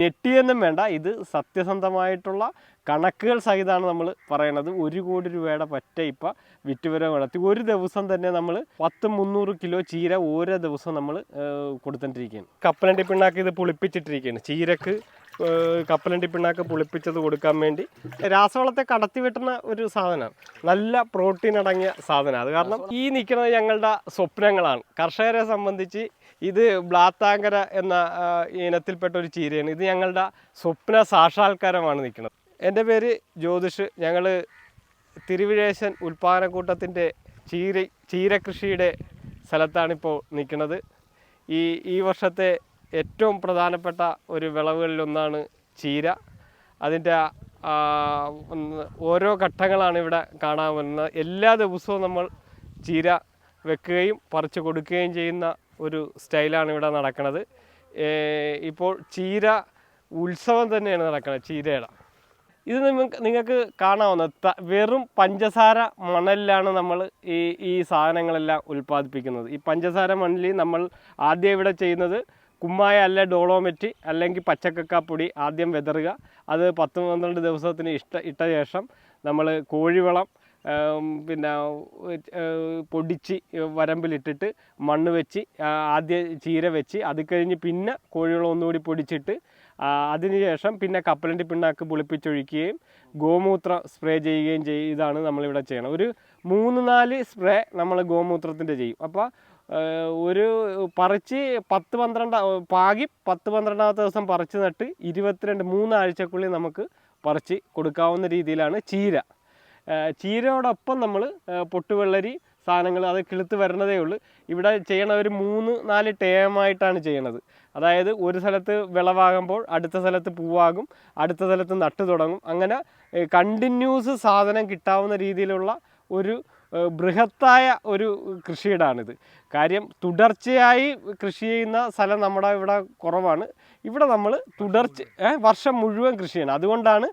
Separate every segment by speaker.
Speaker 1: ഞെട്ടിയൊന്നും വേണ്ട. ഇത് സത്യസന്ധമായിട്ടുള്ള കണക്കുകൾ സഹിതമാണ് നമ്മൾ പറയണത്. ഒരു കോടി രൂപയുടെ പറ്റ ഇപ്പം വിറ്റുവരവ് നടത്തി. ഒരു ദിവസം തന്നെ നമ്മൾ പത്ത് മുന്നൂറ് കിലോ ചീര ഓരോ ദിവസം നമ്മൾ കൊടുത്തിട്ടിരിക്കുകയാണ്. കപ്പലണ്ടി പിണ്ണാക്ക് ഇത് പുളിപ്പിച്ചിട്ടിരിക്കുകയാണ്. ചീരക്ക് കപ്പലണ്ടി പിണ്ണാക്ക് പുളിപ്പിച്ചത് കൊടുക്കാൻ വേണ്ടി രാസവളത്തെ കടത്തി വെട്ടുന്ന ഒരു സാധനമാണ്. നല്ല പ്രോട്ടീൻ അടങ്ങിയ സാധനമാണ്. അത് കാരണം ഈ നിൽക്കുന്നത് ഞങ്ങളുടെ സ്വപ്നങ്ങളാണ്. കർഷകരെ സംബന്ധിച്ച് ഇത് ബ്ലാത്താങ്കര എന്ന ഇനത്തിൽപ്പെട്ട ഒരു ചീരയാണ്. ഇത് ഞങ്ങളുടെ സ്വപ്ന സാക്ഷാത്കാരമാണ് നിൽക്കുന്നത്. എന്റെ പേര് ജ്യോതിഷ്. ഞങ്ങൾ തിരുവിഴേശൻ ഉൽപ്പാദനക്കൂട്ടത്തിന്റെ ചീര ചീരകൃഷിയുടെ സ്ഥലത്താണിപ്പോൾ നിൽക്കുന്നത്. ഈ ഈ വർഷത്തെ ഏറ്റവും പ്രധാനപ്പെട്ട ഒരു വിളവുകളിലൊന്നാണ് ചീര. അതിന്റെ ഓരോ ഘട്ടങ്ങളാണ് ഇവിടെ കാണാൻ വരുന്നത് എല്ലാ ദിവസവും നമ്മൾ ചീര വെക്കുകയും പറിച്ചു കൊടുക്കുകയും ചെയ്യുന്ന ഒരു സ്റ്റൈലാണ് ഇവിടെ നടക്കുന്നത് ഇപ്പോൾ ചീര ഉത്സവം തന്നെയാണ് നടക്കുന്നത് ചീരയുടെ. ഇത് നിങ്ങൾക്ക് കാണാവുന്ന വെറും പഞ്ചസാര മണലിലാണ് നമ്മൾ ഈ ഈ സാധനങ്ങളെല്ലാം ഉൽപ്പാദിപ്പിക്കുന്നത്. ഈ പഞ്ചസാര മണലിൽ നമ്മൾ ആദ്യം ഇവിടെ ചെയ്യുന്നത് കുമ്മായ അല്ല ഡോളോമെറ്റ് അല്ലെങ്കിൽ പച്ചക്കക്കാപ്പൊടി ആദ്യം വിതറുക. അത് പത്ത് പന്ത്രണ്ട് ദിവസത്തിന് ഇഷ്ട ഇട്ട ശേഷം നമ്മൾ കോഴിവളം പിന്നെ പൊടിച്ച് വരമ്പിലിട്ടിട്ട് മണ്ണ് വെച്ച് ആദ്യ ചീര വെച്ച് അത് കഴിഞ്ഞ് പിന്നെ കോഴികളെ ഒന്നുകൂടി പൊടിച്ചിട്ട് അതിനുശേഷം പിന്നെ കപ്പലണ്ടി പിണ്ണാക്ക് പുളിപ്പിച്ചൊഴിക്കുകയും ഗോമൂത്രം സ്പ്രേ ചെയ്യുകയും ചെയ്താണ് നമ്മളിവിടെ ചെയ്യണം ഒരു മൂന്ന് നാല് സ്പ്രേ നമ്മൾ ഗോമൂത്രത്തിന്റെ ചെയ്യും. അപ്പോൾ ഒരു പറിച്ച് പത്ത് പന്ത്രണ്ട് പാകി പത്ത് പന്ത്രണ്ടാമത്തെ ദിവസം പറിച്ച് നട്ട് ഇരുപത്തിരണ്ട് മൂന്നാഴ്ചക്കുള്ളിൽ നമുക്ക് പറിച്ച് കൊടുക്കാവുന്ന രീതിയിലാണ് ചീര. ചീരയോടൊപ്പം നമ്മൾ പൊട്ടുവെള്ളരി സാധനങ്ങൾ അത് കിളുത്ത് വരണതേ ഉള്ളൂ. ഇവിടെ ചെയ്യണ ഒരു മൂന്ന് നാല് ടേമായിട്ടാണ് ചെയ്യണത്. അതായത് ഒരു സ്ഥലത്ത് വിളവാകുമ്പോൾ അടുത്ത സ്ഥലത്ത് പൂവാകും അടുത്ത സ്ഥലത്ത് നട്ടു തുടങ്ങും. അങ്ങനെ കണ്ടിന്യൂസ് സാധനം കിട്ടാവുന്ന രീതിയിലുള്ള ഒരു ബൃഹത്തായ ഒരു കൃഷിയിടാണിത്. കാര്യം തുടർച്ചയായി കൃഷി ചെയ്യുന്ന സ്ഥലം നമ്മുടെ ഇവിടെ കുറവാണ്. ഇവിടെ നമ്മൾ തുടർച്ച വർഷം മുഴുവൻ കൃഷി ചെയ്യണം. അതുകൊണ്ടാണ്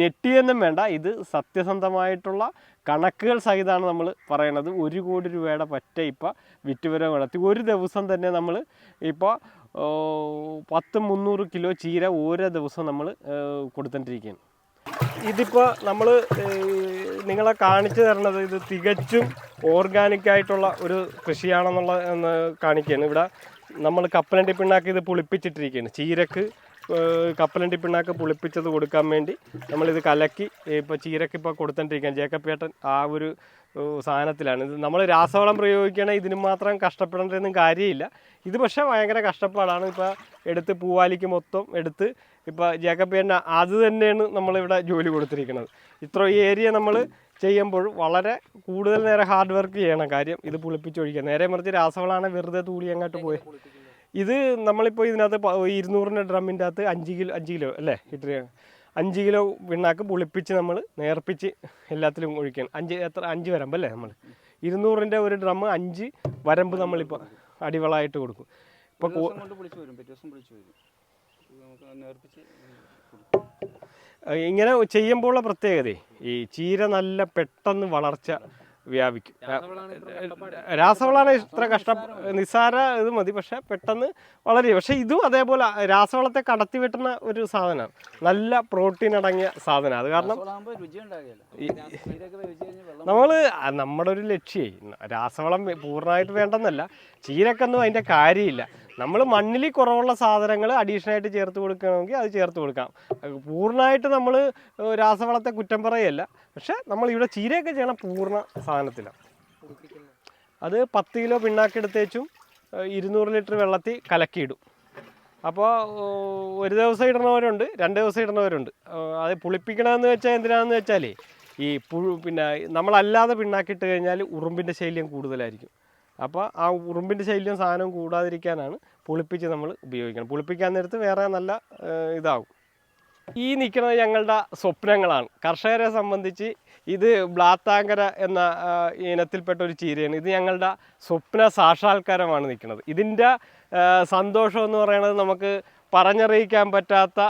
Speaker 1: നെറ്റിയെന്നും വേണ്ട. ഇത് സത്യസന്ധമായിട്ടുള്ള കണക്കുകൾ സഹിതമാണ് നമ്മൾ പറയണത്. ഒരു കോടി രൂപയുടെ പറ്റ ഇപ്പം വിറ്റുവരവ് നടത്തി. ഒരു ദിവസം തന്നെ നമ്മൾ ഇപ്പോൾ പത്ത് മുന്നൂറ് കിലോ ചീര ഓരോ ദിവസം നമ്മൾ കൊടുത്തോണ്ടിരിക്കുകയാണ് ഇതിപ്പോൾ നമ്മൾ നിങ്ങളെ കാണിച്ചു തരണത് ഇത് തികച്ചും ഓർഗാനിക് ആയിട്ടുള്ള ഒരു കൃഷിയാണെന്നുള്ള കാണിക്കുകയാണ്. ഇവിടെ നമ്മൾ കപ്പലണ്ടി പിണ്ണാക്ക് ഇത് പുളിപ്പിച്ചിട്ടിരിക്കുകയാണ്. ചീരക്ക് കപ്പലണ്ടി പിണ്ണാക്ക് പുളിപ്പിച്ചത് കൊടുക്കാൻ വേണ്ടി നമ്മളിത് കലക്കി ഇപ്പോൾ ചീരക്ക് ഇപ്പോൾ കൊടുത്തോണ്ടിരിക്കുകയാണ് ജേക്കപ്പേട്ടൻ ആ ഒരു സാധനത്തിലാണ്. ഇത് നമ്മൾ രാസവളം പ്രയോഗിക്കണേ ഇതിന് മാത്രം കഷ്ടപ്പെടേണ്ടതൊന്നും കാര്യമില്ല. ഇത് പക്ഷേ ഭയങ്കര കഷ്ടപ്പാടാണ്. ഇപ്പോൾ എടുത്ത് പൂവാലിക്ക് മൊത്തം എടുത്ത് ഇപ്പോൾ ജേക്കപ്പേട്ടൻ അത് തന്നെയാണ് നമ്മളിവിടെ ജോലി കൊടുത്തിരിക്കുന്നത്. ഇത്ര ഏരിയ നമ്മൾ ചെയ്യുമ്പോൾ വളരെ കൂടുതൽ നേരം ഹാർഡ് വർക്ക് ചെയ്യണം കാര്യം. ഇത് പുളിപ്പിച്ചൊഴിക്കുക നേരെ മറിച്ച് രാസവളമാണ് വെറുതെ തൂളി അങ്ങോട്ട് പോയി. ഇത് നമ്മളിപ്പോൾ ഇതിനകത്ത് ഇരുന്നൂറിന്റെ ഡ്രമ്മിന്റെ അകത്ത് അഞ്ച് കിലോ അഞ്ച് കിലോ അല്ലേ? ഇട്ട് അഞ്ച് കിലോ പിണ്ണാക്ക് പുളിപ്പിച്ച് നമ്മൾ നേർപ്പിച്ച് എല്ലാത്തിലും ഒഴിക്കണം. അഞ്ച് എത്ര? അഞ്ച് വരമ്പ് അല്ലേ നമ്മൾ ഇരുന്നൂറിന്റെ ഒരു ഡ്രം അഞ്ച് വരമ്പ് നമ്മളിപ്പോൾ അടിവളമായിട്ട് കൊടുക്കും. ഇപ്പോൾ
Speaker 2: നമുക്ക് നേർപ്പിച്ച്
Speaker 1: ഇങ്ങനെ ചെയ്യുമ്പോഴുള്ള പ്രത്യേകത ഈ ചീര നല്ല പെട്ടെന്ന് വളർച്ച വ്യാപിക്കും.
Speaker 2: രാസവളമാണ് ഇത്ര
Speaker 1: കഷ്ട നിസ്സാര ഇത് മതി പക്ഷെ പെട്ടെന്ന് വളരെ. പക്ഷെ ഇതും അതേപോലെ രാസവളത്തെ കടത്തി വെട്ടുന്ന ഒരു സാധനമാണ്. നല്ല പ്രോട്ടീൻ അടങ്ങിയ സാധനമാണ്. അത് കാരണം നമ്മൾ നമ്മുടെ ഒരു ലക്ഷ്യേ രാസവളം പൂർണമായിട്ട് വേണ്ടെന്നല്ല. ചീരക്കൊന്നും അതിന്റെ കാര്യമില്ല. നമ്മൾ മണ്ണിൽ കുറവുള്ള സാധനങ്ങൾ അഡീഷണൽ ആയിട്ട് ചേർത്ത് കൊടുക്കണമെങ്കിൽ അത് ചേർത്ത് കൊടുക്കാം. പൂർണമായിട്ട് നമ്മൾ രാസവളത്തെ കുറ്റം പറയല്ല. പക്ഷെ നമ്മൾ ഇവിടെ ചീരയൊക്കെ ചെയ്യണം പൂർണ സാധനത്തിലാണ് അത് പത്ത് കിലോ പിണ്ണാക്കെടുത്തേച്ചും ഇരുന്നൂറ് ലിറ്റർ വെള്ളത്തിൽ കലക്കിയിടും. അപ്പോൾ ഒരു ദിവസം ഇടണവരുണ്ട് രണ്ട് ദിവസം ഇടണവരുണ്ട്. ഏഹ്, അത് പുളിപ്പിക്കണമെന്ന് വെച്ചാൽ എന്തിനാണെന്ന് വെച്ചാലേ ഈ പുഴു പിന്നെ നമ്മളല്ലാതെ പിണ്ണാക്കിയിട്ട് കഴിഞ്ഞാൽ ഉറുമ്പിന്റെ ശല്യം കൂടുതലായിരിക്കും. അപ്പോൾ ആ ഉറുമ്പിന്റെ ശല്യം സാധനം കൂടാതിരിക്കാനാണ് പുളിപ്പിച്ച് നമ്മൾ ഉപയോഗിക്കണം. പുളിപ്പിക്കാൻ നേരത്ത് വേറെ നല്ല ഇതാകും ഈ നിൽക്കുന്നത് ഞങ്ങളുടെ സ്വപ്നങ്ങളാണ്. കർഷകരെ സംബന്ധിച്ച് ഇത് ബ്ലാത്താങ്കര എന്ന ഇനത്തിൽപ്പെട്ട ഒരു ചീരയാണ്. ഇത് ഞങ്ങളുടെ സ്വപ്ന സാക്ഷാത്കാരമാണ് നിൽക്കുന്നത് ഇതിന്റെ സന്തോഷം എന്ന് പറയുന്നത് നമുക്ക് പറഞ്ഞറിയിക്കാൻ പറ്റാത്ത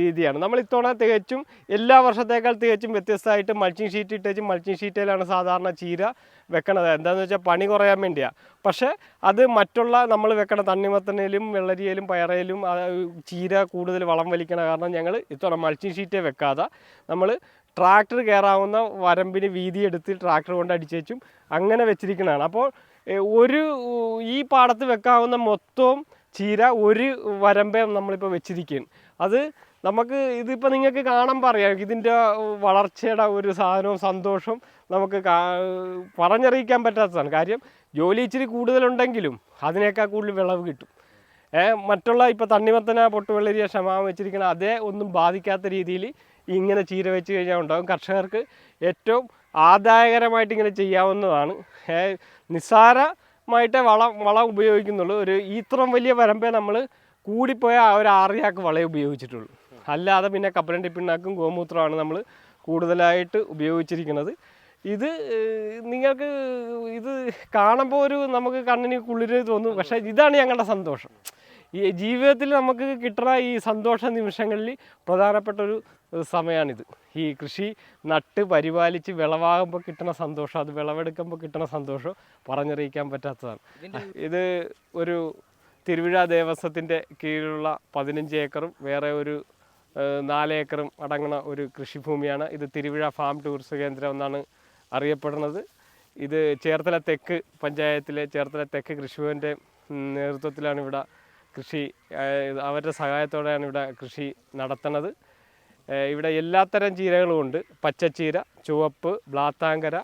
Speaker 1: രീതിയാണ്. നമ്മൾ ഇത്തവണ തികച്ചും എല്ലാ വർഷത്തേക്കാൾ തികച്ചും വ്യത്യസ്തമായിട്ട് മൾച്ചിങ് ഷീറ്റ് ഇട്ടേച്ച് മൾച്ചിങ് ഷീറ്റിലാണ് സാധാരണ ചീര വെക്കണത്. എന്താണെന്ന് വെച്ചാൽ പണി കുറയാൻ വേണ്ടിയാണ് പക്ഷേ അത് മറ്റുള്ള നമ്മൾ വെക്കണ തണ്ണിമത്തനയിലും വെള്ളരിയിലും പയറയിലും ചീര കൂടുതൽ വളം വലിക്കണ കാരണം ഞങ്ങൾ ഇത്തവണ മൾച്ചിങ് ഷീറ്റേ വെക്കാതെ നമ്മൾ ട്രാക്ടർ കയറാവുന്ന വരമ്പിന് വീതി എടുത്ത് ട്രാക്ടർ കൊണ്ട് അടിച്ചേച്ചും അങ്ങനെ വെച്ചിരിക്കുന്നതാണ് അപ്പോൾ ഒരു ഈ പാടത്ത് വെക്കാവുന്ന മൊത്തവും ചീര ഒരു വരമ്പേ നമ്മളിപ്പോൾ വെച്ചിരിക്കുകയാണ്. അത് നമുക്ക് ഇതിപ്പോൾ നിങ്ങൾക്ക് കാണാൻ അറിയാം ഇതിന്റെ വളർച്ചയുടെ ഒരു സാധനവും സന്തോഷവും നമുക്ക് പറഞ്ഞറിയിക്കാൻ പറ്റാത്തതാണ് കാര്യം ജോലി ഇച്ചിരി കൂടുതലുണ്ടെങ്കിലും അതിനേക്കാൾ കൂടുതൽ വിളവ് കിട്ടും. മറ്റുള്ള ഇപ്പോൾ തണ്ണിമത്തന പൊട്ടുവെള്ളരിയ ക്ഷമാവം വെച്ചിരിക്കുന്ന അതേ ഒന്നും ബാധിക്കാത്ത രീതിയിൽ ഇങ്ങനെ ചീര വെച്ച് കഴിഞ്ഞാൽ ഉണ്ടാകും. കർഷകർക്ക് ഏറ്റവും ആദായകരമായിട്ട് ഇങ്ങനെ ചെയ്യാവുന്നതാണ്. നിസ്സാരമായിട്ടേ വളം വളം ഉപയോഗിക്കുന്നുള്ളൂ. ഒരു ഇത്രയും വലിയ വരമ്പേ നമ്മൾ കൂടിപ്പോയ ആ ഒരു ആറിയാക്ക് വളയെ ഉപയോഗിച്ചിട്ടുള്ളൂ. അല്ലാതെ പിന്നെ കപ്പലണ്ടി പിണ്ണാക്കും ഗോമൂത്രമാണ് നമ്മൾ കൂടുതലായിട്ട് ഉപയോഗിച്ചിരിക്കുന്നത്. ഇത് നിങ്ങൾക്ക് ഇത് കാണുമ്പോൾ ഒരു നമുക്ക് കണ്ണിന് കുളിര് തോന്നും. പക്ഷേ ഇതാണ് ഞങ്ങളുടെ സന്തോഷം. ഈ ജീവിതത്തിൽ നമുക്ക് കിട്ടുന്ന ഈ സന്തോഷ നിമിഷങ്ങളിൽ പ്രധാനപ്പെട്ട ഒരു സമയമാണിത് ഈ കൃഷി നട്ട് പരിപാലിച്ച് വിളവാകുമ്പോൾ കിട്ടുന്ന സന്തോഷം അത് വിളവെടുക്കുമ്പോൾ കിട്ടുന്ന സന്തോഷം പറഞ്ഞറിയിക്കാൻ പറ്റാത്തതാണ്. ഇത് ഒരു തിരുവിഴ ദേവസ്വത്തിന്റെ കീഴിലുള്ള പതിനഞ്ച് ഏക്കറും വേറെ ഒരു നാല് ഏക്കറും അടങ്ങുന്ന ഒരു കൃഷിഭൂമിയാണ്. ഇത് തിരുവിഴ ഫാം ടൂറിസം കേന്ദ്രം എന്നാണ് അറിയപ്പെടുന്നത്. ഇത് ചേർത്തല തെക്ക് പഞ്ചായത്തിലെ ചേർത്തല തെക്ക് കൃഷിഭവന്റെ നേതൃത്വത്തിലാണ് ഇവിടെ കൃഷി അവരുടെ സഹായത്തോടെയാണ് ഇവിടെ കൃഷി നടത്തുന്നത്. ഇവിടെ എല്ലാത്തരം ചീരകളും ഉണ്ട്. പച്ചച്ചീര ചുവപ്പ് ബ്ലാത്താങ്കര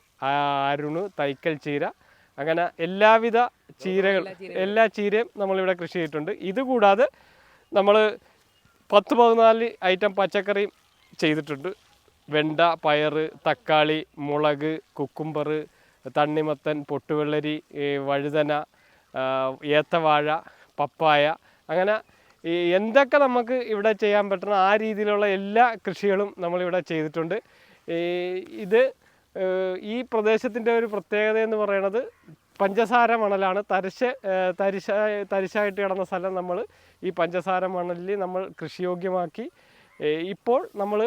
Speaker 1: അരുണ് തൈക്കൽ ചീര അങ്ങനെ എല്ലാവിധ ചീരകൾ എല്ലാ ചീരയും നമ്മളിവിടെ കൃഷി ചെയ്തിട്ടുണ്ട്. ഇതുകൂടാതെ നമ്മൾ പത്ത് പതിനാല് ഐറ്റം പച്ചക്കറിയും ചെയ്തിട്ടുണ്ട്. വെണ്ട പയർ തക്കാളി മുളക് കുക്കുംബർ തണ്ണിമത്തൻ പൊട്ടുവെള്ളരി വഴുതന ഏത്തവാഴ പപ്പായ അങ്ങനെ ഈ എന്തൊക്കെ നമുക്ക് ഇവിടെ ചെയ്യാൻ പറ്റണം ആ രീതിയിലുള്ള എല്ലാ കൃഷികളും നമ്മളിവിടെ ചെയ്തിട്ടുണ്ട്. ഇത് ഈ പ്രദേശത്തിന്റെ ഒരു പ്രത്യേകത എന്ന് പറയുന്നത് പഞ്ചസാര മണലാണ്. തരിശ് തരിശ തരിശായിട്ട് കിടന്ന സ്ഥലം നമ്മൾ ഈ പഞ്ചസാര മണലിൽ നമ്മൾ കൃഷിയോഗ്യമാക്കി. ഇപ്പോൾ നമ്മൾ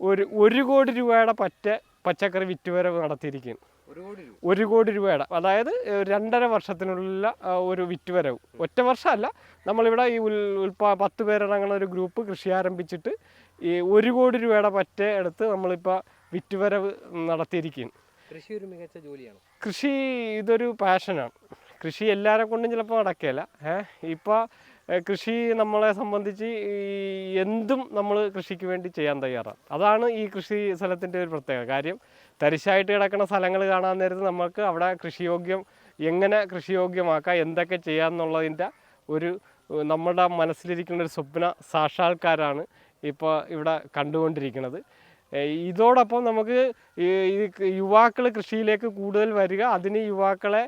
Speaker 1: ഒരു ഒരു കോടി രൂപയുടെ പറ്റ പച്ചക്കറി വിറ്റുവരവ് നടത്തിയിരിക്കുന്നു
Speaker 2: ഒരു കോടി
Speaker 1: രൂപയുടെ. അതായത് രണ്ടര വർഷത്തിനുള്ള ഒരു വിറ്റുവരവ്. ഒറ്റ വർഷമല്ല. നമ്മളിവിടെ ഈ ഉൽ ഉൽപാ പത്ത് പേരടങ്ങുന്ന ഒരു ഗ്രൂപ്പ് കൃഷി ആരംഭിച്ചിട്ട് ഈ ഒരു കോടി രൂപയുടെ പറ്റ എടുത്ത് നമ്മളിപ്പോൾ വിറ്റുവരവ് നടത്തിയിരിക്കുകയാണ്
Speaker 3: കൃഷി ഒരു മികച്ച ജോലിയാണ്.
Speaker 1: കൃഷി ഇതൊരു പാഷനാണ്. കൃഷി എല്ലാവരെ കൊണ്ടും ചിലപ്പോൾ നടക്കുകയില്ല ഏഹ് ഇപ്പോൾ കൃഷി നമ്മളെ സംബന്ധിച്ച് ഈ എന്തും നമ്മൾ കൃഷിക്ക് വേണ്ടി ചെയ്യാൻ തയ്യാറാണ്. അതാണ് ഈ കൃഷി സ്ഥലത്തിന്റെ ഒരു പ്രത്യേകത. കാര്യം തരിശായിട്ട് കിടക്കുന്ന സ്ഥലങ്ങൾ കാണാൻ നേരത്ത് നമുക്ക് അവിടെ കൃഷിയോഗ്യം എങ്ങനെ കൃഷിയോഗ്യമാക്കാം എന്തൊക്കെ ചെയ്യാമെന്നുള്ളതിന്റെ ഒരു നമ്മുടെ മനസ്സിലിരിക്കുന്ന ഒരു സ്വപ്ന സാക്ഷാത്കാരമാണ് ഇപ്പോൾ ഇവിടെ കണ്ടുകൊണ്ടിരിക്കുന്നത്. ഇതോടൊപ്പം നമുക്ക് യുവാക്കൾ കൃഷിയിലേക്ക് കൂടുതൽ വരിക അതിന് യുവാക്കളെ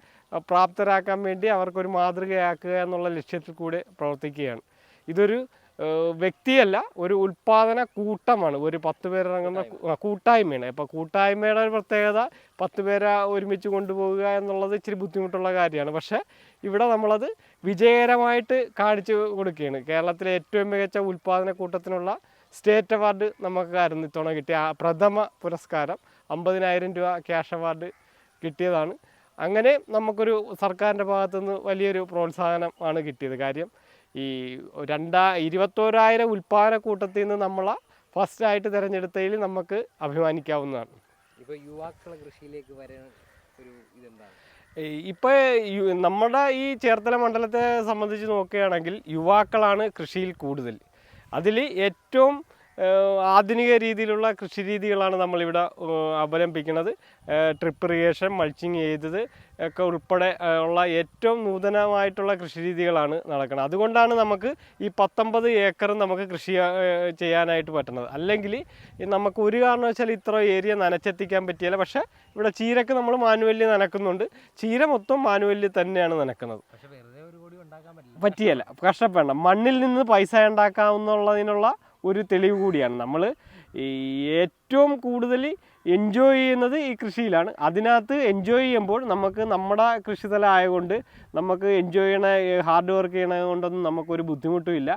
Speaker 1: പ്രാപ്തരാക്കാൻ വേണ്ടി അവർക്കൊരു മാതൃകയാക്കുക എന്നുള്ള ലക്ഷ്യത്തിൽ കൂടെ പ്രവർത്തിക്കുകയാണ്. ഇതൊരു വ്യക്തിയല്ല ഒരു ഉൽപാദന കൂട്ടമാണ് ഒരു പത്ത് പേരിറങ്ങുന്ന കൂട്ടായ്മയാണ്. ഇപ്പോൾ കൂട്ടായ്മയുടെ ഒരു പ്രത്യേകത പത്ത് പേരെ ഒരുമിച്ച് കൊണ്ടുപോകുക എന്നുള്ളത് ഇച്ചിരി ബുദ്ധിമുട്ടുള്ള കാര്യമാണ്. പക്ഷേ ഇവിടെ നമ്മളത് വിജയകരമായിട്ട് കാണിച്ചു കൊടുക്കുകയാണ്. കേരളത്തിലെ ഏറ്റവും മികച്ച ഉൽപാദന കൂട്ടത്തിനുള്ള സ്റ്റേറ്റ് അവാർഡ് നമുക്കായിരുന്നു ഇത്തവണ കിട്ടിയ. പ്രഥമ പുരസ്കാരം അമ്പതിനായിരം രൂപ ക്യാഷ് അവാർഡ് കിട്ടിയതാണ്. അങ്ങനെ നമുക്കൊരു സർക്കാരിന്റെ ഭാഗത്തുനിന്ന് വലിയൊരു പ്രോത്സാഹനം ആണ് കിട്ടിയത്. കാര്യം ഈ രണ്ടാ ഇരുപത്തോരായിരം ഉൽപ്പാദന കൂട്ടത്തിൽ നിന്ന് നമ്മളെ ഫസ്റ്റായിട്ട് തിരഞ്ഞെടുത്തതിൽ നമുക്ക് അഭിമാനിക്കാവുന്നതാണ്.
Speaker 3: ഇപ്പോൾ യുവാക്കളെ കൃഷിയിലേക്ക് വരാൻ ഒരു ഇതെന്താണ്?
Speaker 1: ഇപ്പോൾ നമ്മുടെ ഈ ചേർത്തല മണ്ഡലത്തെ സംബന്ധിച്ച് നോക്കുകയാണെങ്കിൽ യുവാക്കളാണ് കൃഷിയിൽ കൂടുതൽ. അതിൽ ഏറ്റവും ആധുനിക രീതിയിലുള്ള കൃഷി രീതികളാണ് നമ്മളിവിടെ അവലംബിക്കുന്നത്. ട്രിപ്പ് ഇറിഗേഷൻ മൾച്ചിങ് ചെയ്തത് ഒക്കെ ഉൾപ്പെടെ ഉള്ള ഏറ്റവും നൂതനമായിട്ടുള്ള കൃഷി രീതികളാണ് നടക്കുന്നത് അതുകൊണ്ടാണ് നമുക്ക് ഈ പത്തൊമ്പത് ഏക്കർ നമുക്ക് കൃഷി ചെയ്യാനായിട്ട് പറ്റുന്നത്. അല്ലെങ്കിൽ നമുക്ക് ഒരു കാരണവശാൽ ഇത്ര ഏരിയ നനച്ചെത്തിക്കാൻ പറ്റിയില്ല. പക്ഷേ ഇവിടെ ചീരക്ക് നമ്മൾ മാനുവല്യം നനക്കുന്നുണ്ട്. ചീര മൊത്തം മാനുവല്യം തന്നെയാണ് നനക്കുന്നത്. പറ്റിയല്ല. കഷ്ടപ്പെടണം. മണ്ണിൽ നിന്ന് പൈസ ഉണ്ടാക്കാവുന്നുള്ളതിനുള്ള ഒരു തെളിവ് കൂടിയാണ്. നമ്മൾ ഏറ്റവും കൂടുതൽ എൻജോയ് ചെയ്യുന്നത് ഈ കൃഷിയിലാണ്. അതിനകത്ത് എൻജോയ് ചെയ്യുമ്പോൾ നമുക്ക് നമ്മുടെ കൃഷിസ്ഥലം ആയതുകൊണ്ട് നമുക്ക് എൻജോയ് ചെയ്യണ ഹാർഡ് വർക്ക് ചെയ്യണത് കൊണ്ടൊന്നും നമുക്കൊരു ബുദ്ധിമുട്ടും ഇല്ല.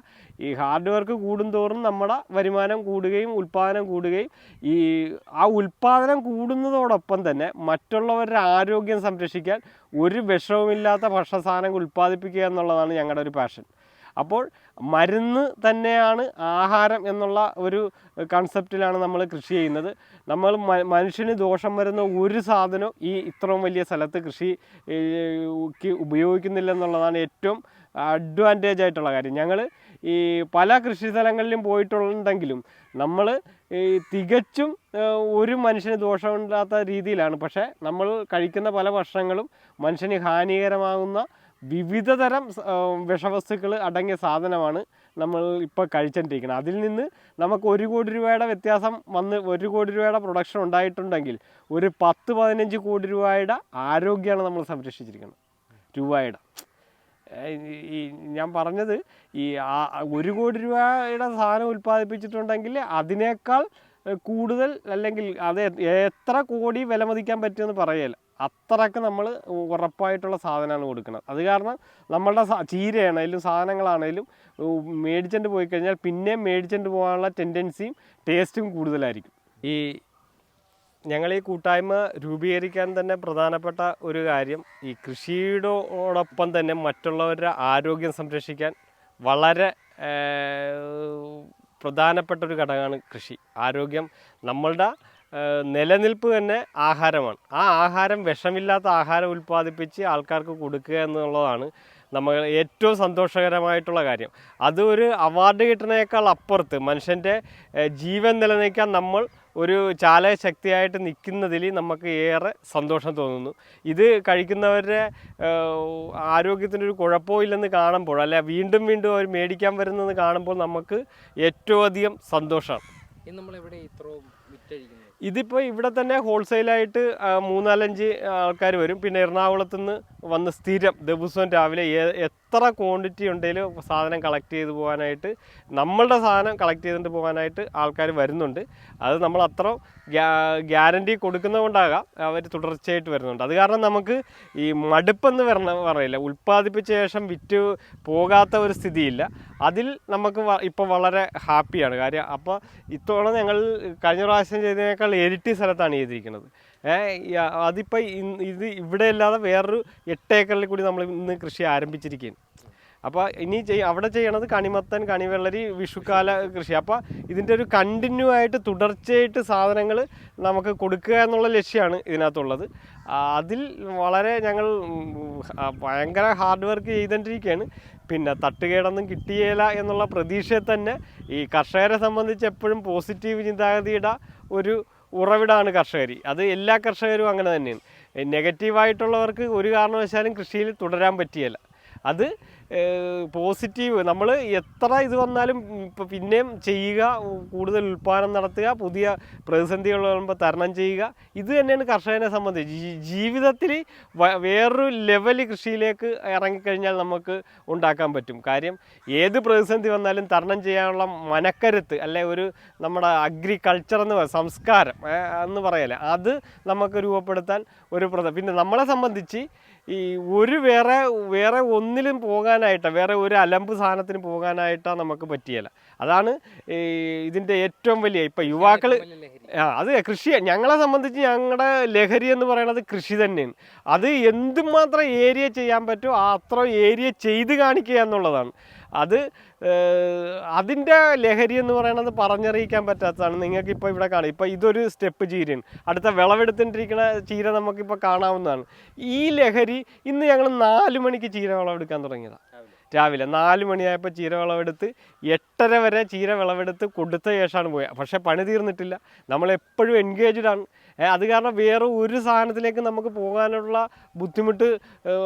Speaker 1: ഈ ഹാർഡ് വർക്ക് കൂടുന്തോറും നമ്മുടെ വരുമാനം കൂടുകയും ഉൽപ്പാദനം കൂടുകയും ഈ ആ ഉൽപ്പാദനം കൂടുന്നതോടൊപ്പം തന്നെ മറ്റുള്ളവരുടെ ആരോഗ്യം സംരക്ഷിക്കാൻ ഒരു വിഷവുമില്ലാത്ത ഭക്ഷണ സാധനങ്ങൾ ഉൽപ്പാദിപ്പിക്കുക എന്നുള്ളതാണ് ഞങ്ങളുടെ ഒരു പാഷൻ അപ്പോൾ മരുന്ന് തന്നെയാണ് ആഹാരം എന്നുള്ള ഒരു കൺസെപ്റ്റിലാണ് നമ്മൾ കൃഷി ചെയ്യുന്നത്. നമ്മൾ മനുഷ്യന് ദോഷം വരുന്ന ഒരു സാധനവും ഈ ഇത്രയും വലിയ സ്ഥലത്ത് കൃഷി ഉപയോഗിക്കുന്നില്ല എന്നുള്ളതാണ് ഏറ്റവും അഡ്വാന്റേജ് ആയിട്ടുള്ള കാര്യം. ഞങ്ങൾ ഈ പല കൃഷി സ്ഥലങ്ങളിലും പോയിട്ടുണ്ടെങ്കിലും നമ്മൾ ഈ തികച്ചും ഒരു മനുഷ്യന് ദോഷമില്ലാത്ത രീതിയിലാണ്. പക്ഷേ നമ്മൾ കഴിക്കുന്ന പല ഭക്ഷണങ്ങളും മനുഷ്യന് ഹാനികരമാകുന്ന വിവിധ തരം വിഷവസ്തുക്കൾ അടങ്ങിയ സാധനമാണ് നമ്മൾ ഇപ്പോൾ കഴിച്ചുകൊണ്ടിരിക്കുന്നത് അതിൽ നിന്ന് നമുക്ക് ഒരു കോടി രൂപയുടെ വ്യത്യാസം വന്ന് ഒരു കോടി രൂപയുടെ പ്രൊഡക്ഷൻ ഉണ്ടായിട്ടുണ്ടെങ്കിൽ ഒരു പത്ത് പതിനഞ്ച് കോടി രൂപയുടെ ആരോഗ്യമാണ് നമ്മൾ സംരക്ഷിച്ചിരിക്കുന്നത് രൂപയുടെ. ഈ ഞാൻ പറഞ്ഞത് ഈ ഒരു കോടി രൂപയുടെ സാധനം ഉൽപ്പാദിപ്പിച്ചിട്ടുണ്ടെങ്കിൽ അതിനേക്കാൾ കൂടുതൽ അല്ലെങ്കിൽ അത് എത്ര കോടി വിലമതിക്കാൻ പറ്റുമെന്ന് പറയല അത്രയൊക്കെ നമ്മൾ ഉറപ്പായിട്ടുള്ള സാധനമാണ് കൊടുക്കുന്നത്. അത് കാരണം നമ്മളുടെ ചീരയാണേലും സാധനങ്ങളാണേലും മേടിച്ചിട്ട് പോയി കഴിഞ്ഞാൽ പിന്നെയും മേടിച്ചിട്ട് പോകാനുള്ള ടെൻഡൻസിയും ടേസ്റ്റും കൂടുതലായിരിക്കും. ഈ ഞങ്ങൾ ഈ കൂട്ടായ്മ രൂപീകരിക്കാൻ തന്നെ പ്രധാനപ്പെട്ട ഒരു കാര്യം ഈ കൃഷിയോടൊപ്പം തന്നെ മറ്റുള്ളവരുടെ ആരോഗ്യം സംരക്ഷിക്കാൻ വളരെ പ്രധാനപ്പെട്ട ഒരു ഘടകമാണ് കൃഷി. ആരോഗ്യം നമ്മളുടെ നിലനിൽപ്പ് തന്നെ ആഹാരമാണ്. ആ ആഹാരം വിഷമില്ലാത്ത ആഹാരം ഉൽപ്പാദിപ്പിച്ച് ആൾക്കാർക്ക് കൊടുക്കുക എന്നുള്ളതാണ് നമ്മൾ ഏറ്റവും സന്തോഷകരമായിട്ടുള്ള കാര്യം. അത് ഒരു അവാർഡ് കിട്ടുന്നതിനേക്കാൾ അപ്പുറത്ത് മനുഷ്യന്റെ ജീവൻ നിലനിൽക്കാൻ നമ്മൾ ഒരു ചാലകശക്തിയായിട്ട് നിൽക്കുന്നതിൽ നമുക്ക് ഏറെ സന്തോഷം തോന്നുന്നു. ഇത് കഴിക്കുന്നവരുടെ ആരോഗ്യത്തിനൊരു ഇല്ലെന്ന് കാണുമ്പോൾ അല്ല വീണ്ടും വീണ്ടും അവർ മേടിക്കാൻ വരുന്നെന്ന് കാണുമ്പോൾ നമുക്ക് ഏറ്റവും അധികം സന്തോഷമാണ്.
Speaker 3: ഇന്ന് നമ്മളെവിടെ ഇത്രയും വിറ്റഴിക്കുന്നത്
Speaker 1: ഇതിപ്പോൾ ഇവിടെ തന്നെ ഹോൾസെയിലായിട്ട് മൂന്നാലഞ്ച് ആൾക്കാർ വരും. പിന്നെ എറണാകുളത്ത് നിന്ന് വന്ന് സ്ഥിരം ദിവസവും രാവിലെ എത്ര ക്വാണ്ടിറ്റി ഉണ്ടെങ്കിലും സാധനം കളക്ട് ചെയ്ത് പോകാനായിട്ട് നമ്മളുടെ സാധനം കളക്ട് ചെയ്തിട്ട് പോകാനായിട്ട് ആൾക്കാർ വരുന്നുണ്ട്. അത് നമ്മൾ അത്ര ഗ്യാരണ്ടി കൊടുക്കുന്നത് കൊണ്ടാകാം അവർ തുടർച്ചയായിട്ട് വരുന്നുണ്ട്. അത് കാരണം നമുക്ക് ഈ മടുപ്പെന്ന് പറഞ്ഞ പറയില്ല. ഉൽപ്പാദിപ്പിച്ച ശേഷം വിറ്റ് പോകാത്ത ഒരു സ്ഥിതിയില്ല. അതിൽ നമുക്ക് ഇപ്പോൾ വളരെ ഹാപ്പിയാണ്. കാര്യം അപ്പോൾ ഇത്തവണ ഞങ്ങൾ കഴിഞ്ഞ പ്രാവശ്യം ചെയ്തതിനേക്കാൾ ഇരട്ടി സ്ഥലത്താണ് ചെയ്തിരിക്കുന്നത്. അതിപ്പോൾ ഇത് ഇവിടെ അല്ലാതെ വേറൊരു എട്ട് ഏക്കറിൽ കൂടി നമ്മൾ ഇന്ന് കൃഷി ആരംഭിച്ചിരിക്കുകയാണ്. അപ്പോൾ ഇനി ചെയ് അവിടെ ചെയ്യണത് കണിമത്തൻ കണിവെള്ളരി വിഷുക്കാല കൃഷി. അപ്പോൾ ഇതിന്റെ ഒരു കണ്ടിന്യൂ ആയിട്ട് തുടർച്ചയായിട്ട് സാധനങ്ങൾ നമുക്ക് കൊടുക്കുക എന്നുള്ള ലക്ഷ്യമാണ് ഇതിനകത്തുള്ളത്. അതിൽ വളരെ ഞങ്ങൾ ഭയങ്കര ഹാർഡ് വർക്ക് ചെയ്തുകൊണ്ടിരിക്കുകയാണ് പിന്നെ തട്ടുകേടൊന്നും കിട്ടിയേല എന്നുള്ള പ്രതീക്ഷയെ തന്നെ ഈ കർഷകരെ സംബന്ധിച്ച് എപ്പോഴും പോസിറ്റീവ് ചിന്താഗതിയുടെ ഒരു ഉറവിടമാണ് കർഷകർ അത് എല്ലാ കർഷകരും അങ്ങനെ തന്നെയാണ്. നെഗറ്റീവായിട്ടുള്ളവർക്ക് ഒരു കാരണവശാലും കൃഷിയിൽ തുടരാൻ പറ്റിയല്ല അത് പോസിറ്റീവ്. നമ്മൾ എത്ര ഇത് വന്നാലും പിന്നെയും ചെയ്യുക കൂടുതൽ ഉൽപ്പാദനം നടത്തുക പുതിയ പ്രതിസന്ധികൾ വരുമ്പോൾ തരണം ചെയ്യുക. ഇത് തന്നെയാണ് കർഷകനെ സംബന്ധിച്ച്. ജീവിതത്തിൽ വേറൊരു ലെവൽ കൃഷിയിലേക്ക് ഇറങ്ങിക്കഴിഞ്ഞാൽ നമുക്ക് ഉണ്ടാക്കാൻ പറ്റും. കാര്യം ഏത് പ്രതിസന്ധി വന്നാലും തരണം ചെയ്യാനുള്ള മനക്കരുത്ത് അല്ലെ ഒരു നമ്മുടെ അഗ്രികൾച്ചർ എന്ന് സംസ്കാരം എന്ന് പറയല്ലേ അത് നമുക്ക് രൂപപ്പെടുത്താൻ ഒരു പ്രധാന പിന്നെ നമ്മളെ സംബന്ധിച്ച് ഈ ഒരു വേറെ വേറെ ഒന്നിലും പോകാനായിട്ട് വേറെ ഒരു അലമ്പ് സാധനത്തിന് പോകാനായിട്ടാണ് നമുക്ക് പറ്റിയല്ല അതാണ് ഇതിന്റെ ഏറ്റവും വലിയ ഇപ്പം യുവാക്കൾ ആ അത് കൃഷി ഞങ്ങളെ സംബന്ധിച്ച് ഞങ്ങളുടെ ലഹരി എന്ന് പറയുന്നത് കൃഷി തന്നെയാണ്. അത് എന്തുമാത്രം ഏരിയ ചെയ്യാൻ പറ്റുമോ അത്ര ഏരിയ ചെയ്ത് കാണിക്കുക എന്നുള്ളതാണ്. അത് അതിന്റെ ലഹരി എന്ന് പറയുന്നത് പറഞ്ഞറിയിക്കാൻ പറ്റാത്തതാണ്. നിങ്ങൾക്ക് ഇപ്പോൾ ഇവിടെ കാണാം. ഇപ്പോൾ ഇതൊരു സ്റ്റെപ്പ് ചീരയാണ്. അടുത്ത വിളവെടുത്തിട്ടിരിക്കുന്ന ചീര നമുക്കിപ്പോൾ കാണാവുന്നതാണ്. ഈ ലഹരി ഇന്ന് ഞങ്ങൾ നാല് മണിക്ക് ചീര വിളവെടുക്കാൻ തുടങ്ങിയതാണ് രാവിലെ നാല് മണിയായപ്പോൾ ചീര വിളവെടുത്ത് എട്ടര വരെ ചീര വിളവെടുത്ത് കൊടുത്ത ശേഷമാണ് പോയത്. പക്ഷേ പണി തീർന്നിട്ടില്ല. നമ്മളെപ്പോഴും എൻഗേജ്ഡ് ആണ്. അത് കാരണം വേറെ ഒരു സാധനത്തിലേക്ക് നമുക്ക് പോകാനുള്ള ബുദ്ധിമുട്ട്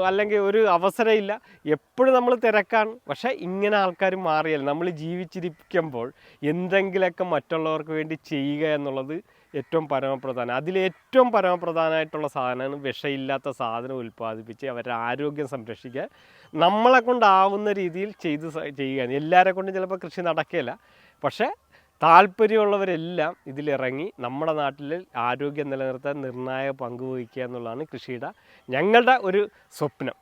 Speaker 1: അല്ലെങ്കിൽ ഒരു അവസരമില്ല എപ്പോഴും നമ്മൾ തിരക്കാണ്. പക്ഷേ ഇങ്ങനെ ആൾക്കാർ മാറിയല്ല. നമ്മൾ ജീവിച്ചിരിക്കുമ്പോൾ എന്തെങ്കിലുമൊക്കെ മറ്റുള്ളവർക്ക് വേണ്ടി ചെയ്യുക എന്നുള്ളത് ഏറ്റവും പരമപ്രധാനം. അതിലേറ്റവും പരമപ്രധാനമായിട്ടുള്ള സാധനമാണ് വിഷയില്ലാത്ത സാധനം ഉൽപ്പാദിപ്പിച്ച് അവരുടെ ആരോഗ്യം സംരക്ഷിക്കുക നമ്മളെ കൊണ്ടാവുന്ന രീതിയിൽ ചെയ്ത് ചെയ്യുക ചെയ്യുകയാണ്. എല്ലാവരെ കൊണ്ടും ചിലപ്പോൾ കൃഷി നടക്കില്ല പക്ഷേ താല്പര്യമുള്ളവരെല്ലാം ഇതിലിറങ്ങി നമ്മുടെ നാട്ടിൽ ആരോഗ്യം നിലനിർത്താൻ നിർണായക പങ്കുവഹിക്കുക എന്നുള്ളതാണ് കൃഷിയുടെ ഞങ്ങളുടെ ഒരു സ്വപ്നം.